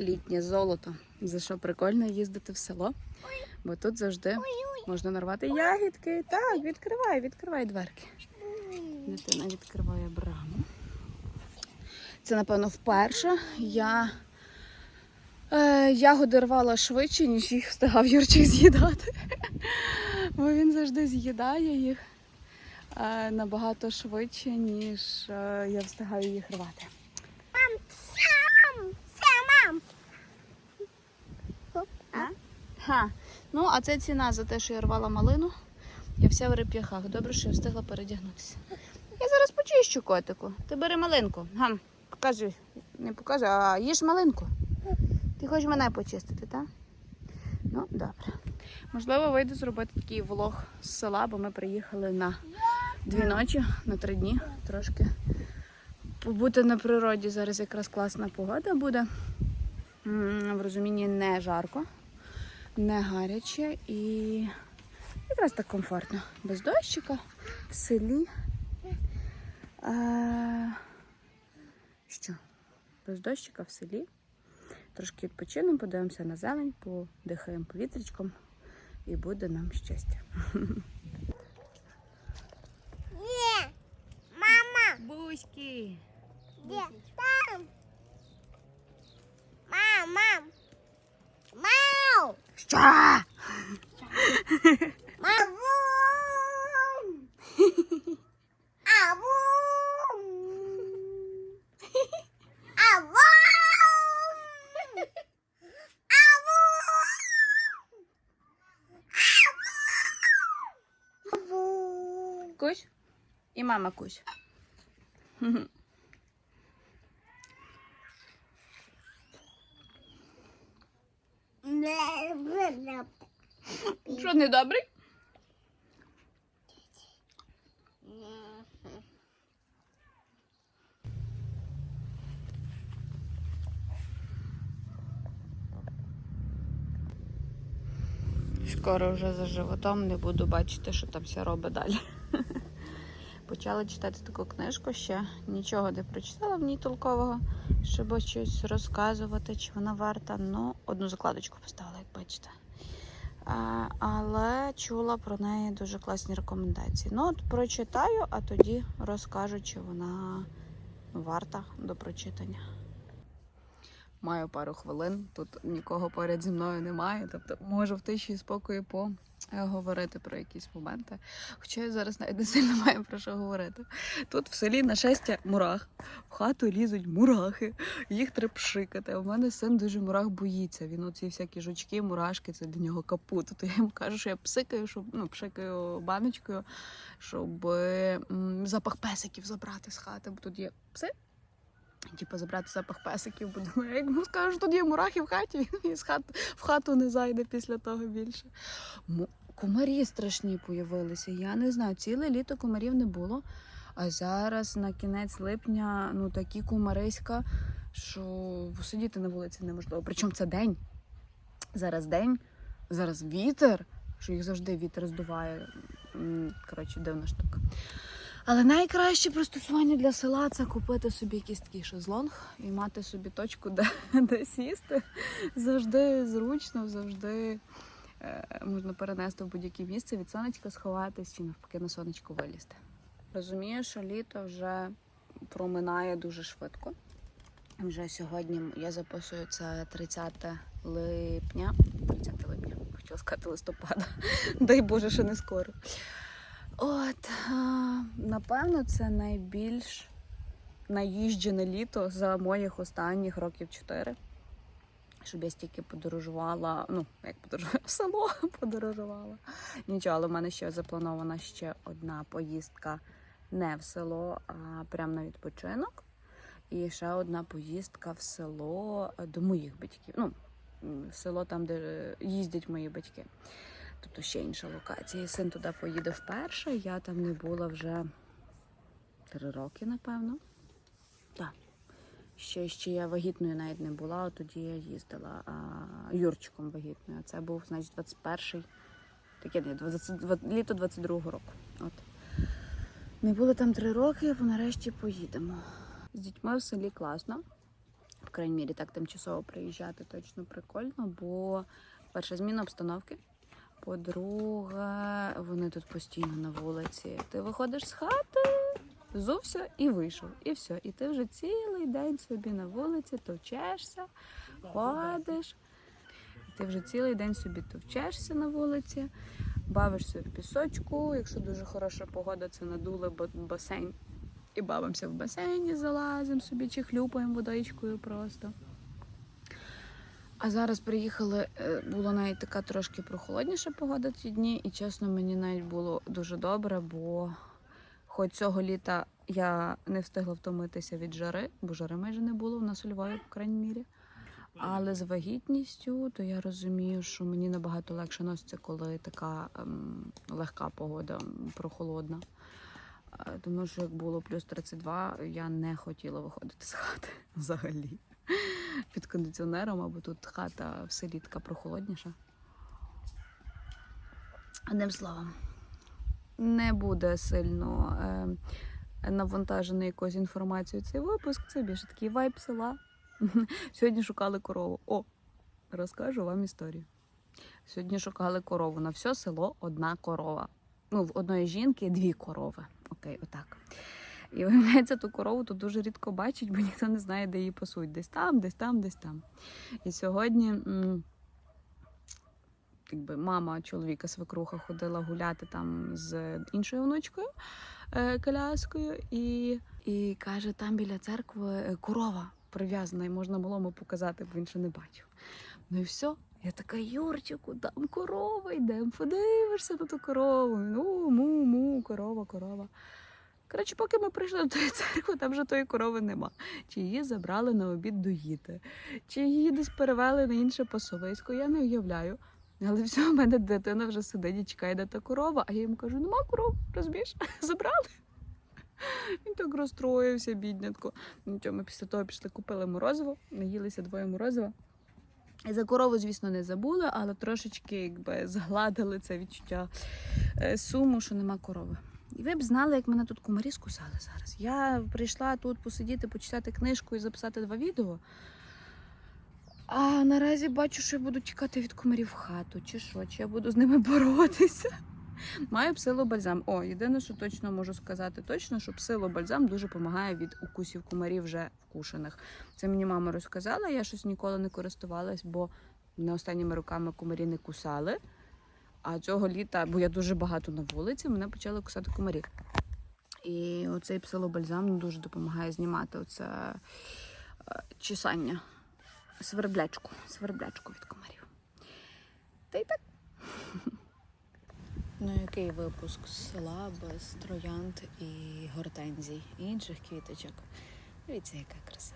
літнє золото. За що прикольно їздити в село, бо тут завжди можна нарвати ягідки. Так, відкривай, відкривай дверки. Дитина відкриває браму. Це, напевно, вперше я е, ягоди рвала швидше, ніж їх встигав Юрчик з'їдати. Бо він завжди з'їдає їх е, набагато швидше, ніж е, я встигаю їх рвати. Сам, сам, мам. Ха. Ну, а це ціна за те, що я рвала малину. Я вся в реп'яхах. Добре, що я встигла передягнутися. Я зараз почищу котику. Ти бери малинку. Гам, показуй. Не показуй, а їж малинку. Ти хочеш мене почистити, так? Ну, добре. Можливо, вийду зробити такий влог з села, бо ми приїхали на дві ночі, на три дні. Трошки побути на природі. Зараз якраз класна погода буде. В розумінні не жарко не гаряче і якраз так комфортно. Без дощика в селі. Е, що? Без дощика в селі. Трошки відпочинемо, подивимося на зелень, подихаємо повітрячком і буде нам щастя. Є. Мама, Буськи! де? Там. Мам, мам. Мау. Що? Авум. Авум. Авум. Авум. Кусь? І мама кусь. Що, недобрий? Скоро вже за животом не буду бачити, що там все робить далі. Почала читати таку книжку ще. Нічого не прочитала в ній толкового, щоб щось розказувати, чи вона варта. Ну, одну закладочку поставила, як бачите. А, але чула про неї дуже класні рекомендації. Ну, от прочитаю, а тоді розкажу, чи вона варта до прочитання. Маю пару хвилин, тут нікого поряд зі мною немає, тобто можу в тиші спокою поговорити про якісь моменти. Хоча я зараз навіть не сильно маю про що говорити. Тут в селі нашестя мурах, в хату лізуть мурахи, їх треба пшикати. У мене син дуже мурах боїться. Він оці всякі жучки, мурашки, це для нього капут. То я йому кажу, що я псикаю, щоб ну, пшикаю баночкою, щоб м, запах песиків забрати з хати, бо тут є пси. Типу забрати запах песиків, бо думаю, як скажу, що тут є мурахи в хаті, він з хат, в хату не зайде після того більше. Комарі страшні появилися. Я не знаю, ціле літо комарів не було. А зараз на кінець липня ну такі кумариська, що сидіти на вулиці неможливо. Причому це день. Зараз день, зараз вітер, що їх завжди вітер здуває. Коротше, дивна штука. Але найкраще пристосування для села це купити собі якийсь такий шезлонг і мати собі точку, де, де сісти. Завжди зручно, завжди е, можна перенести в будь-яке місце, від сонечка сховатись чи навпаки на сонечко вилізти. Розумію, що літо вже проминає дуже швидко. Вже сьогодні я записую це 30 липня. 30 липня, хотіла сказати листопада. Дай Боже, що не скоро. От, напевно, це найбільш наїжджене літо за моїх останніх років 4. Щоб я стільки подорожувала, ну, як подорожувала, в село подорожувала. Нічого, але в мене ще запланована ще одна поїздка не в село, а прямо на відпочинок. І ще одна поїздка в село до моїх батьків. Ну, в село там, де їздять мої батьки. Тобто ще інша локація. І Син туди поїде вперше. Я там не була вже три роки, напевно. Так. Ще, ще я вагітною навіть не була, от тоді я їздила а, Юрчиком вагітною. А це був, значить, 21-й, таке не 20, літо 22-го року. От. Не було там три роки, бо нарешті поїдемо. З дітьми в селі класно. В крайній мірі так тимчасово приїжджати точно прикольно, бо перша зміна обстановки. По-друге, вони тут постійно на вулиці. Ти виходиш з хати, зувся і вийшов. І все. І ти вже цілий день собі на вулиці товчешся, ходиш. Ти вже цілий день собі товчешся на вулиці, бавишся в пісочку. Якщо дуже хороша погода, це надули ба- басейн. І бавимося в басейні, залазимо собі чи хлюпаємо водичкою просто. А зараз приїхали, е, була навіть така трошки прохолодніша погода ті дні, і чесно, мені навіть було дуже добре, бо хоч цього літа я не встигла втомитися від жари, бо жари майже не було в нас у Львові, по крайній мірі. Але з вагітністю, то я розумію, що мені набагато легше носиться, коли така ем, легка погода, прохолодна. Е, Тому що як було плюс 32, я не хотіла виходити з хати взагалі під кондиціонером, або тут хата в селі така прохолодніша. Одним словом, не буде сильно е, навантажений якоюсь інформацією цей випуск. Це більше такий вайб села. Сьогодні шукали корову. О, розкажу вам історію. Сьогодні шукали корову. На все село одна корова. Ну, в одної жінки дві корови. Окей, отак. І виявляється, ту корову тут дуже рідко бачать, бо ніхто не знає, де її пасуть. Десь там, десь там, десь там. І сьогодні. Якби мама чоловіка свекруха ходила гуляти там з іншою внучкою е, коляскою, і, і каже, там біля церкви е, корова прив'язана, і можна малому показати, бо він ще не бачив. Ну і все. Я така, Юрчику, там корова, йдемо, подивишся на ту корову. Ну, му, му, корова, корова. Коротше, поки ми прийшли до тої церкви, там вже тої корови нема. Чи її забрали на обід доїти, чи її десь перевели на інше пасовисько, я не уявляю. Але все, в мене дитина вже сидить і чекає, де та корова, а я йому кажу, нема коров, розбіж, забрали. Він так розстроївся, біднятко. Нічого, ми після того пішли, купили морозиво, наїлися двоє морозива. За корову, звісно, не забули, але трошечки якби згладили це відчуття е, суму, що нема корови. І ви б знали, як мене тут комарі скусали зараз. Я прийшла тут посидіти, почитати книжку і записати два відео. А наразі бачу, що я буду тікати від комарів в хату, чи що, чи я буду з ними боротися. Маю псилобальзам. О, єдине, що точно можу сказати, точно, що псилобальзам дуже допомагає від укусів комарів вже вкушених. Це мені мама розказала, я щось ніколи не користувалась, бо не останніми роками комарі не кусали. А цього літа, бо я дуже багато на вулиці, мене почали кусати комарі. І оцей псилобальзам дуже допомагає знімати оце е, чесання, сверблячку, сверблячку від комарів. Та й так. Ну, який випуск з села без троянд і гортензій і інших квіточок. Дивіться, яка краса.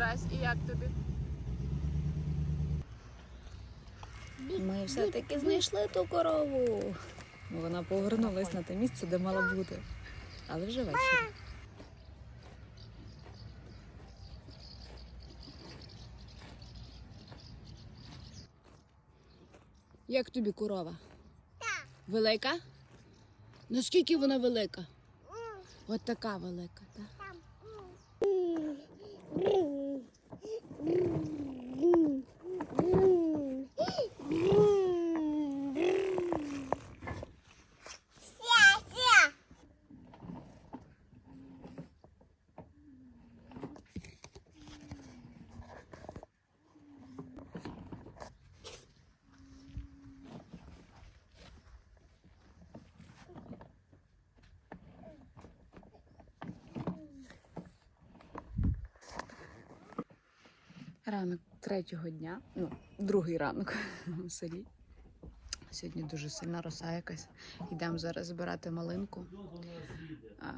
Юрась, і як тобі? Ми все-таки знайшли ту корову. Вона повернулась на те місце, де мала бути. Але вже вечір. Як тобі корова? Так. Велика? Наскільки вона велика? От така велика, так? там. М. М. М. М. М. Ся, ся. Ранок третього дня, ну, другий ранок в селі. Сьогодні дуже сильна роса якась. Йдемо зараз збирати малинку. А,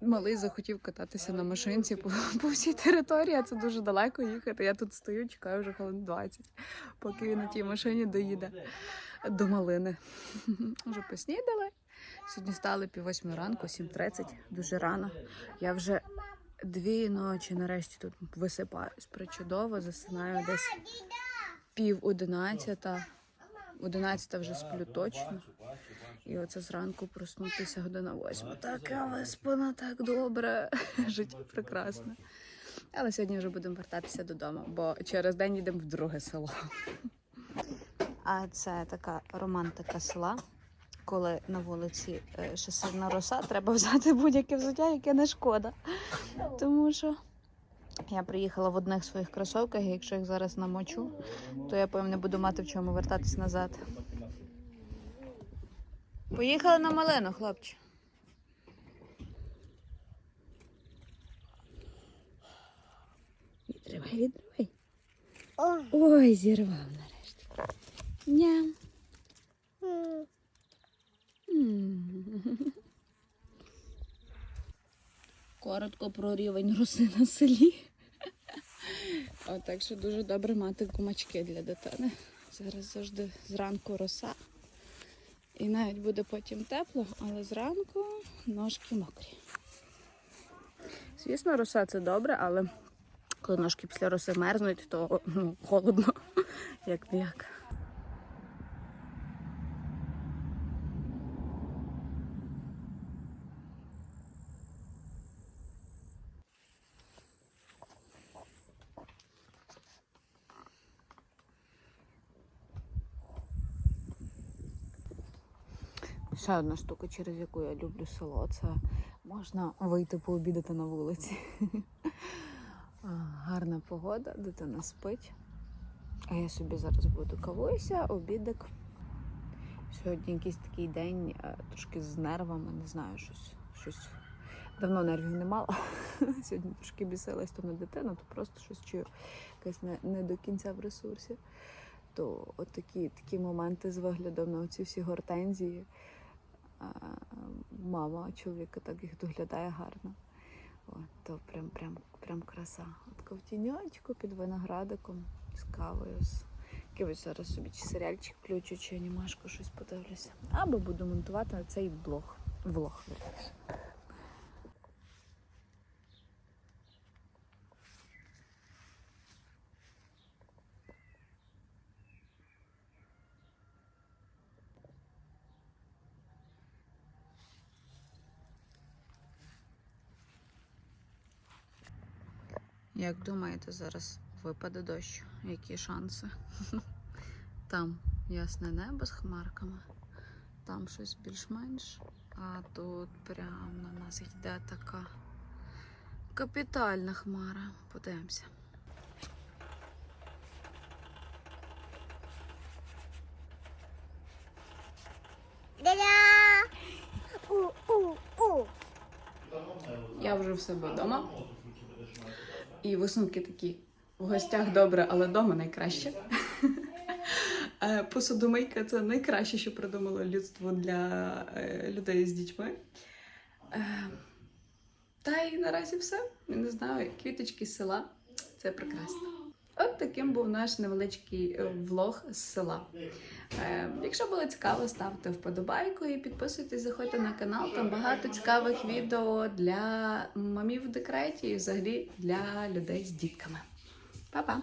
малий захотів кататися на машинці по, по всій території, а це дуже далеко їхати. Я тут стою, чекаю вже хвилин 20, поки він на тій машині доїде до малини. Вже поснідали. Сьогодні стали пів восьми ранку, 7.30, дуже рано. Я вже дві ночі нарешті тут висипаюсь. Причудово, засинаю десь пів одинадцята. Одинадцята вже сплю точно. І оце зранку проснутися година восьма. Така виспана, так добре. Життя прекрасне. Але сьогодні вже будемо вертатися додому, бо через день їдемо в друге село. А це така романтика села, коли на вулиці е, ще сильна роса, треба взяти будь-яке взуття, яке не шкода. Тому що я приїхала в одних своїх кросовках, і якщо їх зараз намочу, то я певне буду мати в чому вертатись назад. Поїхали на малину, хлопче. Відривай, відривай. Ой, зірвав нарешті. Ням. М. М. Коротко про рівень роси на селі. О, так що дуже добре мати кумачки для дитини. Зараз завжди зранку роса. І навіть буде потім тепло, але зранку ножки мокрі. Звісно, роса це добре, але коли ножки після роси мерзнуть, то ну, холодно, як не як. Ще одна штука, через яку я люблю село, це можна вийти пообідати на вулиці. Гарна погода, дитина спить. А я собі зараз буду кавуюся, обідик. Сьогодні якийсь такий день, е, трошки з нервами, не знаю, щось. щось. Давно нервів не мала. Сьогодні трошки бісилась то на дитину, то просто щось чую, якась не, не до кінця в ресурсі. То от такі, такі моменти з виглядом на оці всі гортензії. Мама чоловіка так їх доглядає гарно. От, то прям, прям, прям краса. От в під виноградиком з кавою. З якимось зараз собі чи серіальчик включу, чи анімашку щось подивлюся. Або буду монтувати цей блог. Влог, верніше. Як думаєте, зараз випаде дощ? Які шанси? Там ясне небо з хмарками, там щось більш-менш, а тут прямо на нас йде така капітальна хмара. Подивимося. Я вже в себе вдома. І висновки такі. В гостях добре, але вдома найкраще. Е, Посудомийка це найкраще, що придумало людство для е, людей з дітьми. Е, Та й наразі все. Я не знаю, квіточки з села. Це прекрасно. От таким був наш невеличкий е, влог з села. Е, Якщо було цікаво, ставте вподобайку і підписуйтесь, заходьте на канал. Там багато цікавих відео для мамів в декреті і взагалі для людей з дітками. Па-па!